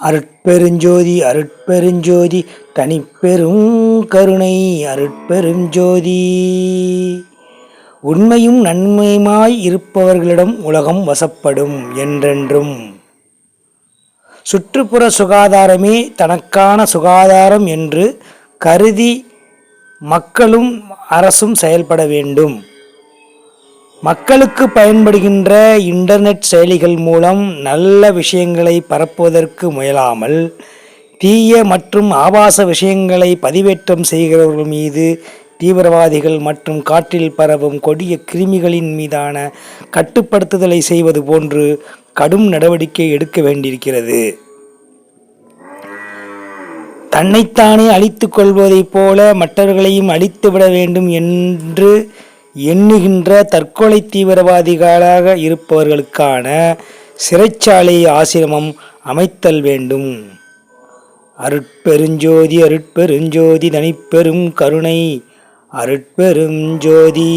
அருட்பெருஞ்சோதி அருட்பெருஞ்சோதி தனிப்பெரும் கருணை அருட்பெருஞ்சோதி. உண்மையும் நன்மையுமாய் இருப்பவர்களிடம் உலகம் வசப்படும் என்றென்றும். சுற்றுப்புற சுகாதாரமே தனக்கான சுகாதாரம் என்று கருதி மக்களும் அரசும் செயல்பட வேண்டும். மக்களுக்கு பயன்படுகின்ற இன்டர்நெட் செயலிகள் மூலம் நல்ல விஷயங்களை பரப்புவதற்கு முயலாமல் தீய மற்றும் ஆபாச விஷயங்களை பதிவேற்றம் செய்கிறவர்கள் மீது தீவிரவாதிகள் மற்றும் காற்றில் பரவும் கொடிய கிருமிகளின் மீதான கட்டுப்படுத்துதலை செய்வது போன்று கடும் நடவடிக்கை எடுக்க வேண்டியிருக்கிறது. தன்னைத்தானே அழித்து கொள்வதைப் போல மற்றவர்களையும் அழித்துவிட வேண்டும் என்று எண்ணுகின்ற தற்கொலை தீவிரவாதிகளாக இருப்பவர்களுக்கான சிறைச்சாலை ஆசிரமம் அமைத்தல் வேண்டும். அருட்பெருஞ்சோதி அருட்பெருஞ்சோதி தனிப்பெரும் கருணை அருட்பெருஞ்சோதி.